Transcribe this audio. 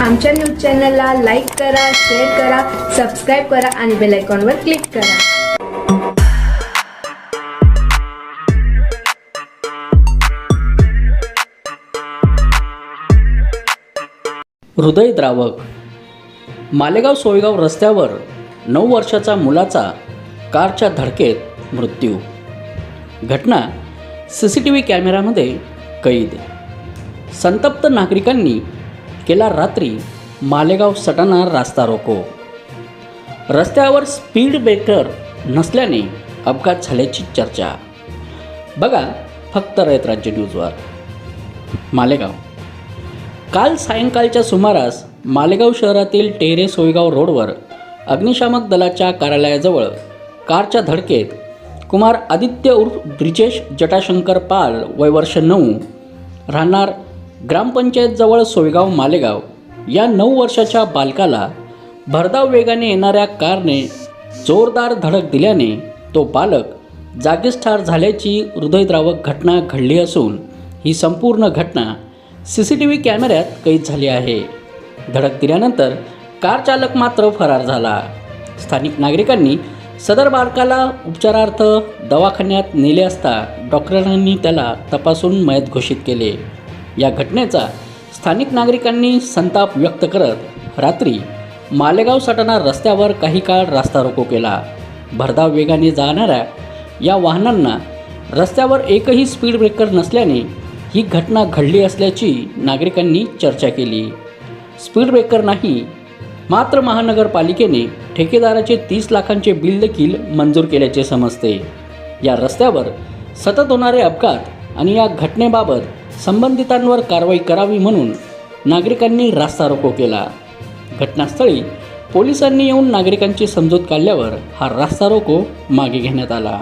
आमच्या न्यूज चॅनलला लाईक करा शेअर करा सबस्क्राईब करा आणि बेल आयकॉनवर क्लिक करा. हृदयद्रावक. मालेगाव सोयगाव रस्त्यावर नऊ वर्षाचा मुलाचा कारच्या धडकेत मृत्यू. घटना सी सी टी व्ही कॅमेऱ्यामध्ये कैद. संतप्त नागरिकांनी केला रात्री मालेगाव सटाणा रास्ता रोको. रस्त्यावर स्पीड ब्रेकर नसल्याने अपघात झाल्याची चर्चा. बघा फक्त रयत राज्य न्यूजवर. मालेगाव. काल सायंकाळच्या सुमारास मालेगाव शहरातील टेहरे सोयगाव रोडवर अग्निशामक दलाच्या कार्यालयाजवळ कारच्या धडकेत कुमार आदित्य उर्फ ब्रिजेश जटाशंकर पाल वय वर्ष नऊ राहणार ग्रामपंचायतजवळ सोयगाव मालेगाव या नऊ वर्षाच्या बालकाला भरधाव वेगाने येणाऱ्या कारने जोरदार धडक दिल्याने तो बालक जागीच ठार झाल्याची हृदयद्रावक घटना घडली असून ही संपूर्ण घटना सी सी टी व्ही कॅमेऱ्यात कैद झाली आहे. धडक दिल्यानंतर कार चालक मात्र फरार झाला. स्थानिक नागरिकांनी सदर बालकाला उपचारार्थ दवाखान्यात नेले असता डॉक्टरांनी त्याला तपासून मयत घोषित केले. या घटनेचा स्थानिक नागरिकांनी संताप व्यक्त करत रात्री मालेगाव सटाणा रस्त्यावर काही काळ रास्ता रोको केला. भरधाव वेगाने जाणाऱ्या या वाहनांना रस्त्यावर एकही स्पीड ब्रेकर नसल्याने ही घटना घडली असल्याची नागरिकांनी चर्चा केली. स्पीड ब्रेकर नाही मात्र महानगरपालिकेने ठेकेदाराचे तीस लाखांचे बिल देखील मंजूर केल्याचे समजते. या रस्त्यावर सतत होणारे अपघात आणि या घटनेबाबत संबंधितांवर कारवाई करावी म्हणून नागरिकांनी रास्ता रोको केला. घटनास्थळी पोलिसांनी येऊन नागरिकांची समजूत काढल्यावर हा रास्ता रोको मागे घेण्यात आला.